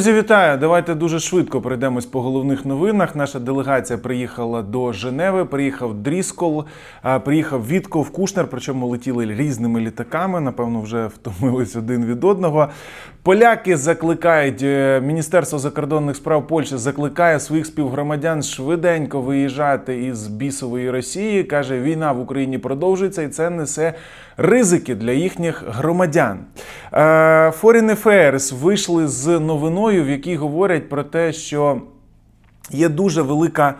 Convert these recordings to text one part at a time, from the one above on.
Друзі, вітаю! Давайте дуже швидко пройдемось по головних новинах. Наша делегація приїхала до Женеви. Приїхав Дріскол, приїхав Вітков, Кушнер. Причому летіли різними літаками. Напевно, вже втомились один від одного. Поляки закликають е, Міністерство закордонних справ Польщі закликає своїх співгромадян швиденько виїжджати із бісової Росії. каже, війна в Україні продовжується, і це несе ризики для їхніх громадян. Е, Foreign Affairs вийшли з новиною, в якій говорять про те, що є дуже велика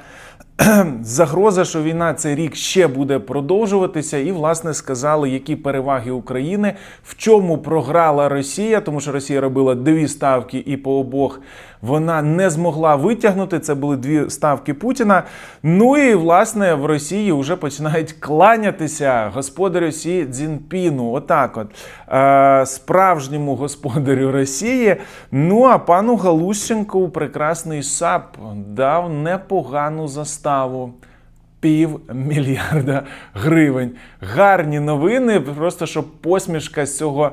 загроза, що війна цей рік ще буде продовжуватися, і власне сказали, які переваги України, в чому програла Росія, тому що Росія робила дві ставки, і по обох вона не змогла витягнути. Це були дві ставки Путіна. Ну і власне в Росії вже починають кланятися господарю Сі Цзінпіну. Отак, от е, справжньому господарю Росії. Ну а пану Галущенку прекрасний САП дав непогану заставу. Пів мільярда гривень. Гарні новини. Просто щоб посмішка з цього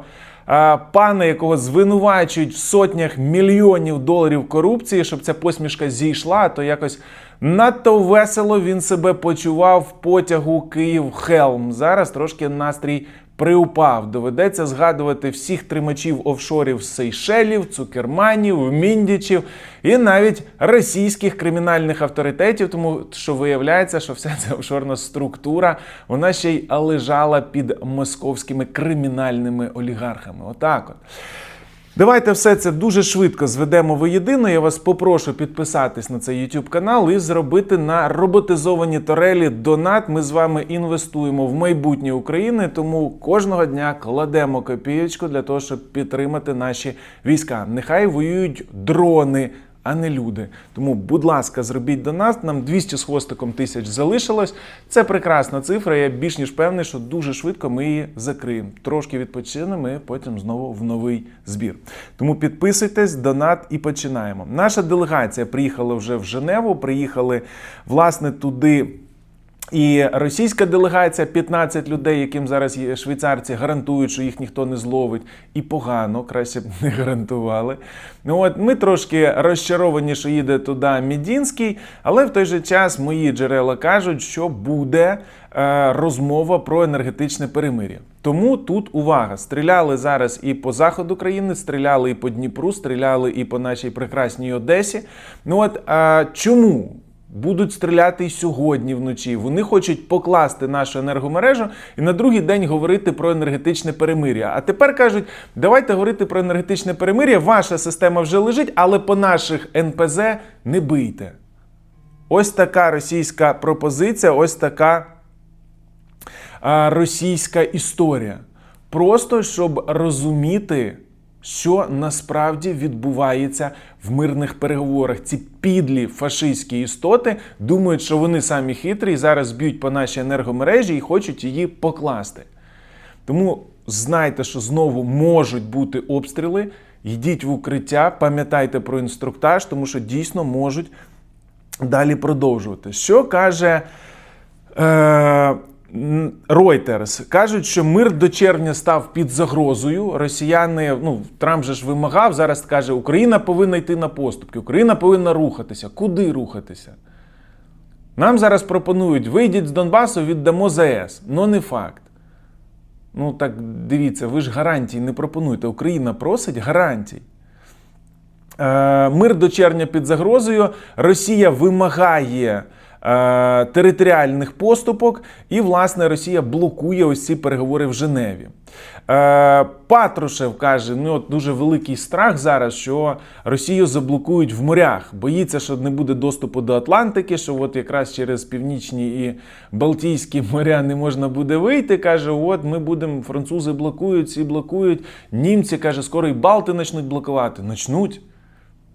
пана, якого звинувачують в сотнях мільйонів доларів корупції, щоб ця посмішка зійшла, то якось надто весело він себе почував в потягу Київ-Хелм. Зараз трошки настрій приупав. Доведеться згадувати всіх тримачів офшорів Сейшелів, Цукерманів, Міндічів і навіть російських кримінальних авторитетів, тому що виявляється, що вся ця офшорна структура вона ще й лежала під московськими кримінальними олігархами. Отак от. Давайте все це дуже швидко зведемо воєдино. Я вас попрошу підписатись на цей YouTube канал і зробити на роботизовані торелі донат. Ми з вами інвестуємо в майбутнє України, тому кожного дня кладемо копієчку для того, щоб підтримати наші війська. Нехай воюють дрони. А не люди. Тому, будь ласка, зробіть до нас. Нам 200 з хвостиком тисяч залишилось. Це прекрасна цифра. Я більш ніж певний, що дуже швидко ми її закриємо. Трошки відпочинемо і потім знову в новий збір. Тому підписуйтесь, донат і починаємо. Наша делегація приїхала вже в Женеву. Приїхали власне туди. І російська делегація 15 людей, яким зараз швейцарці гарантують, що їх ніхто не зловить, і погано, краще б не гарантували. Ну от ми трошки розчаровані, що їде туди Мідінський, але в той же час мої джерела кажуть, що буде е, розмова про енергетичне перемир'я. Тому тут увага. Стріляли зараз і по заходу країни, стріляли і по Дніпру, стріляли і по нашій прекрасній Одесі. Ну от а, чому? Будуть стріляти і сьогодні вночі. Вони хочуть покласти нашу енергомережу і на другий день говорити про енергетичне перемир'я. А тепер кажуть, давайте говорити про енергетичне перемир'я. Ваша система вже лежить, але по наших НПЗ не бийте. Ось така російська пропозиція, ось така російська історія. Просто щоб розуміти що насправді відбувається в мирних переговорах. Ці підлі фашистські істоти думають, що вони самі хитрі і зараз б'ють по нашій енергомережі і хочуть її покласти. Тому знайте, що знову можуть бути обстріли. Йдіть в укриття, пам'ятайте про інструктаж, тому що дійсно можуть далі продовжувати. Що каже. Е- Reuters кажуть, що мир до червня став під загрозою. Росіяни, ну Трамп же ж вимагав. Зараз каже, Україна повинна йти на поступки, Україна повинна рухатися. Куди рухатися? Нам зараз пропонують: вийдіть з Донбасу, віддамо ЗАЕС. Ну не факт. Ну так дивіться, ви ж гарантій не пропонуєте. Україна просить гарантій. Е, мир до червня під загрозою. Росія вимагає. Е, територіальних поступок, і, власне, Росія блокує ось ці переговори в Женеві. Е, Патрушев каже: ну от дуже великий страх зараз, що Росію заблокують в морях. Боїться, що не буде доступу до Атлантики, що от якраз через північні і Балтійські моря не можна буде вийти. Каже, от ми будемо, французи блокують, ці блокують. Німці каже, скоро і Балти почнуть блокувати. Начнуть.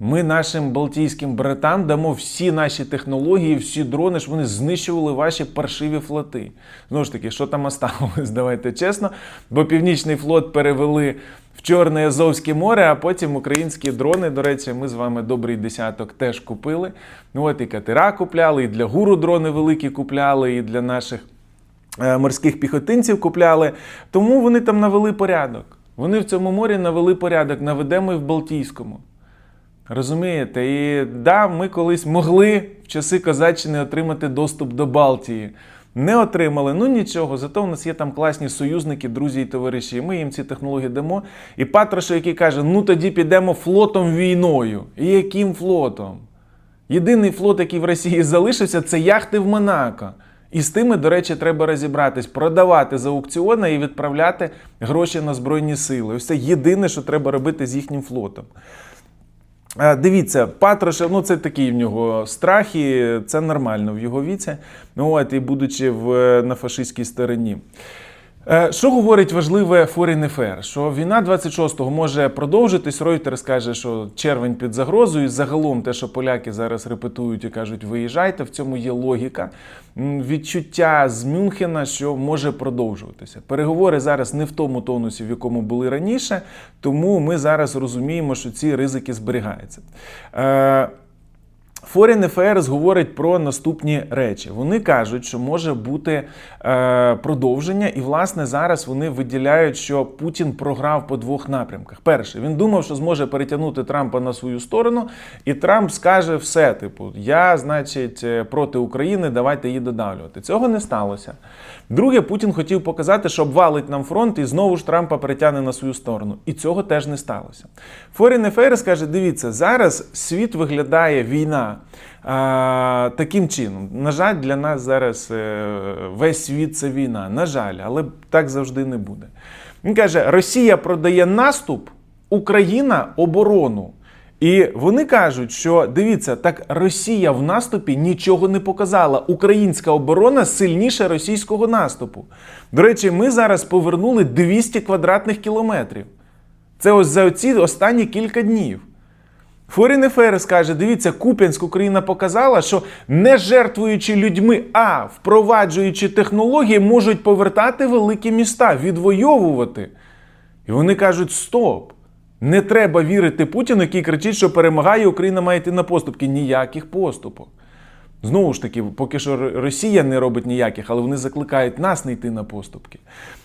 Ми нашим балтійським братам дамо всі наші технології, всі дрони, щоб вони знищували ваші паршиві флоти. Знову ж таки, що там осталось, давайте чесно. Бо Північний флот перевели в Чорне Азовське море, а потім українські дрони, до речі, ми з вами добрий десяток теж купили. Ну от і катера купляли, і для гуру дрони великі купляли, і для наших е, морських піхотинців купляли. Тому вони там навели порядок. Вони в цьому морі навели порядок, наведемо і в Балтійському. Розумієте? І да, ми колись могли в часи Козаччини отримати доступ до Балтії. Не отримали, ну нічого, зато у нас є там класні союзники, друзі і товариші. Ми їм ці технології дамо. І Патрушев, який каже: ну тоді підемо флотом війною. І яким флотом? Єдиний флот, який в Росії залишився, це яхти в Монако. І з тими, до речі, треба розібратись, продавати за аукціони і відправляти гроші на Збройні сили. Ось це єдине, що треба робити з їхнім флотом. Е, Дивіться, Патрушев, ну це такий в нього страх, і це нормально в його віці. Ну, от, і будучи в, на фашистській стороні. Е, Що говорить важливе Foreign Affair? Що війна 26-го може продовжитись. Reuters каже, що червень під загрозою. Загалом те, що поляки зараз репетують і кажуть, виїжджайте, в цьому є логіка. Відчуття з Мюнхена, що може продовжуватися. Переговори зараз не в тому тонусі, в якому були раніше, тому ми зараз розуміємо, що ці ризики зберігаються. Foreign Affairs говорить про наступні речі. Вони кажуть, що може бути е, продовження, і власне зараз вони виділяють, що Путін програв по двох напрямках. Перше, він думав, що зможе перетягнути Трампа на свою сторону, і Трамп скаже все: типу, я, значить, е, проти України, давайте її додавлювати. Цього не сталося. Друге, Путін хотів показати, що обвалить нам фронт і знову ж Трампа перетягне на свою сторону. І цього теж не сталося. Foreign Affairs каже: дивіться, зараз світ виглядає війна а, таким чином. На жаль, для нас зараз е, весь світ це війна. На жаль, але так завжди не буде. Він каже: Росія продає наступ, Україна оборону. І вони кажуть, що дивіться, так Росія в наступі нічого не показала. Українська оборона сильніша російського наступу. До речі, ми зараз повернули 200 квадратних кілометрів. Це ось за ці останні кілька днів. Foreign Affairs каже: дивіться, Куп'янськ Україна показала, що не жертвуючи людьми, а впроваджуючи технології, можуть повертати великі міста, відвоювати. І вони кажуть: стоп! Не треба вірити Путіну, який кричить, що перемагає, Україна має йти на поступки. Ніяких поступок. Знову ж таки, поки що Росія не робить ніяких, але вони закликають нас не йти на поступки.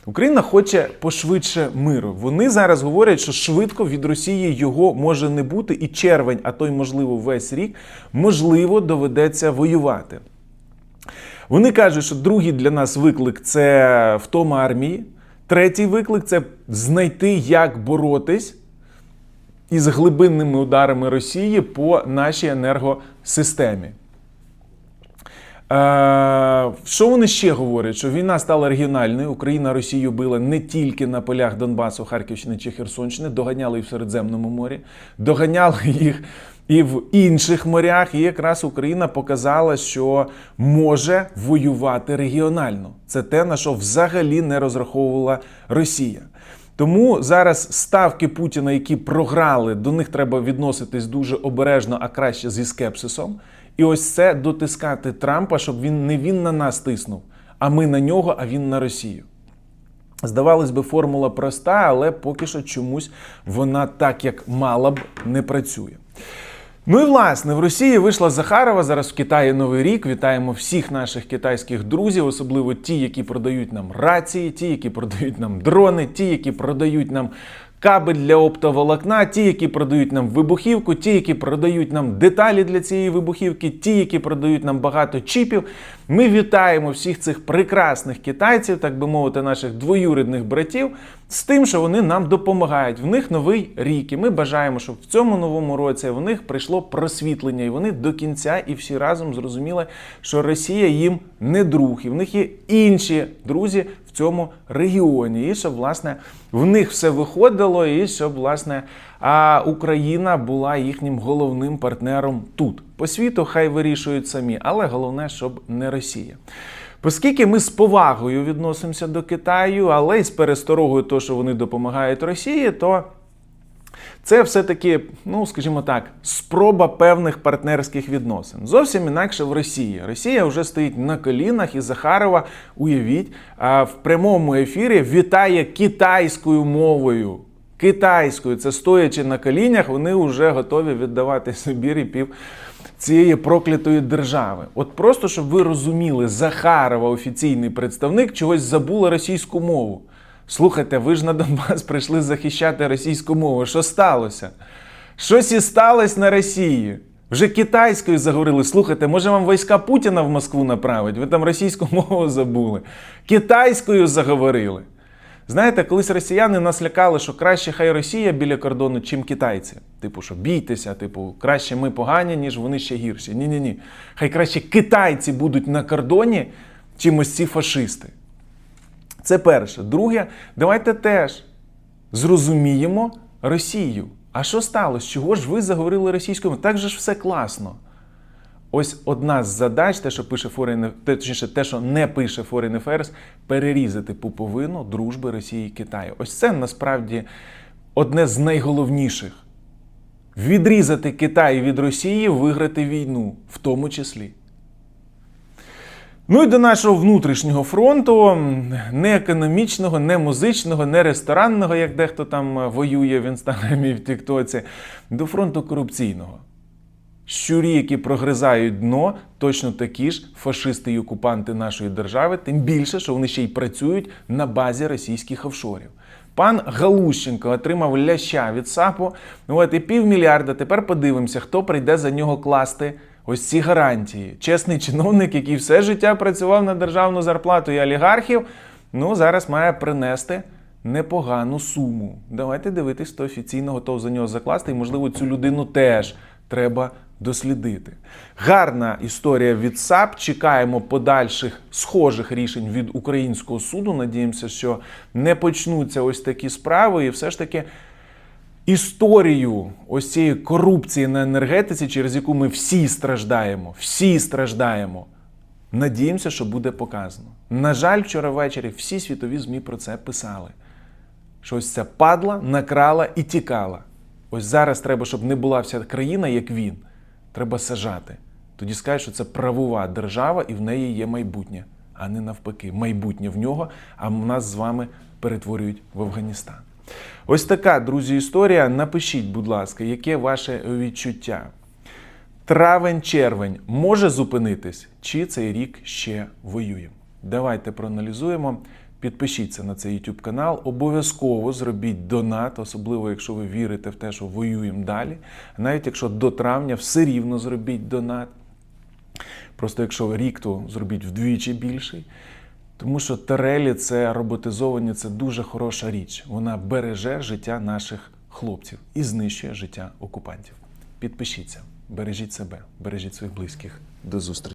Україна хоче пошвидше миру. Вони зараз говорять, що швидко від Росії його може не бути, і червень, а то й можливо весь рік, можливо, доведеться воювати. Вони кажуть, що другий для нас виклик це втома армії. Третій виклик це знайти, як боротись із глибинними ударами Росії по нашій енергосистемі. Е, що вони ще говорять? Що війна стала регіональною. Україна Росію била не тільки на полях Донбасу, Харківщини чи Херсонщини, доганяли і в Середземному морі, доганяли їх і в інших морях. І якраз Україна показала, що може воювати регіонально. Це те, на що взагалі не розраховувала Росія. Тому зараз ставки Путіна, які програли, до них треба відноситись дуже обережно, а краще зі скепсисом. І ось це дотискати Трампа, щоб він не він на нас тиснув, а ми на нього, а він на Росію. Здавалось би, формула проста, але поки що чомусь вона так, як мала б, не працює. Ну і власне в Росії вийшла Захарова. Зараз в Китаї Новий рік. Вітаємо всіх наших китайських друзів, особливо ті, які продають нам рації, ті, які продають нам дрони, ті, які продають нам кабель для оптоволокна, ті, які продають нам вибухівку, ті, які продають нам деталі для цієї вибухівки, ті, які продають нам багато чіпів. Ми вітаємо всіх цих прекрасних китайців, так би мовити, наших двоюрідних братів, з тим, що вони нам допомагають. В них новий рік. І ми бажаємо, щоб в цьому новому році в них прийшло просвітлення, і вони до кінця і всі разом зрозуміли, що Росія їм не друг, і в них є інші друзі цьому регіоні. І щоб власне в них все виходило, і щоб власне Україна була їхнім головним партнером тут. По світу хай вирішують самі, але головне, щоб не Росія. Оскільки ми з повагою відносимося до Китаю, але й з пересторогою, то, що вони допомагають Росії, то це все-таки, ну скажімо так, спроба певних партнерських відносин. Зовсім інакше в Росії. Росія вже стоїть на колінах, і Захарова, уявіть, в прямому ефірі вітає китайською мовою. Китайською, це стоячи на колінях, вони вже готові віддавати Сибір і пів цієї проклятої держави. От просто щоб ви розуміли, Захарова, офіційний представник, чогось забула російську мову. Слухайте, ви ж на Донбас прийшли захищати російську мову. Що сталося? Щось і сталося на Росії. Вже китайською заговорили. Слухайте, може вам війська Путіна в Москву направить? Ви там російську мову забули. Китайською заговорили. Знаєте, колись росіяни нас лякали, що краще хай Росія біля кордону, чим китайці. Типу, що бійтеся, типу, краще ми погані, ніж вони ще гірші. Ні, ні, ні. Хай краще китайці будуть на кордоні, чим ось ці фашисти. Це перше. Друге, давайте теж зрозуміємо Росію. А що сталося? Чого ж ви заговорили російською? Так же ж все класно. Ось одна з задач, те, що пише Foreign, точніше, те, що не пише Foreign Affairs, перерізати пуповину дружби Росії і Китаю. Ось це насправді одне з найголовніших. Відрізати Китай від Росії, виграти війну, в тому числі. Ну і до нашого внутрішнього фронту, не економічного, не музичного, не ресторанного, як дехто там е, воює в інстаграмі в Тіктоці, до фронту корупційного. Щурі, які прогризають дно, точно такі ж фашисти і окупанти нашої держави, тим більше, що вони ще й працюють на базі російських офшорів. Пан Галущенко отримав ляща від САПу. Ну от і півмільярда. Тепер подивимося, хто прийде за нього класти ось ці гарантії. Чесний чиновник, який все життя працював на державну зарплату і олігархів, ну зараз має принести непогану суму. Давайте дивитись, хто офіційно готов за нього закласти, і можливо цю людину теж треба дослідити. Гарна історія від САП. Чекаємо подальших схожих рішень від українського суду. Надіємося, що не почнуться ось такі справи, і все ж таки. Історію ось цієї корупції на енергетиці, через яку ми всі страждаємо, всі страждаємо. Надіємося, що буде показано. На жаль, вчора ввечері всі світові ЗМІ про це писали. Що ось ця падла накрала і тікала. Ось зараз треба, щоб не була вся країна, як він. Треба сажати. Тоді скажуть, що це правова держава і в неї є майбутнє, а не навпаки. Майбутнє в нього, а нас з вами перетворюють в Афганістан. Ось така, друзі, історія. Напишіть, будь ласка, яке ваше відчуття? Травень-червень може зупинитись, чи цей рік ще воює? Давайте проаналізуємо. Підпишіться на цей YouTube канал. Обов'язково зробіть донат, особливо якщо ви вірите в те, що воюємо далі. Навіть якщо до травня все рівно зробіть донат. Просто якщо рік, то зробіть вдвічі більший. Тому що тарелі це роботизовані, це дуже хороша річ. Вона береже життя наших хлопців і знищує життя окупантів. Підпишіться, бережіть себе, бережіть своїх близьких. До зустрічі.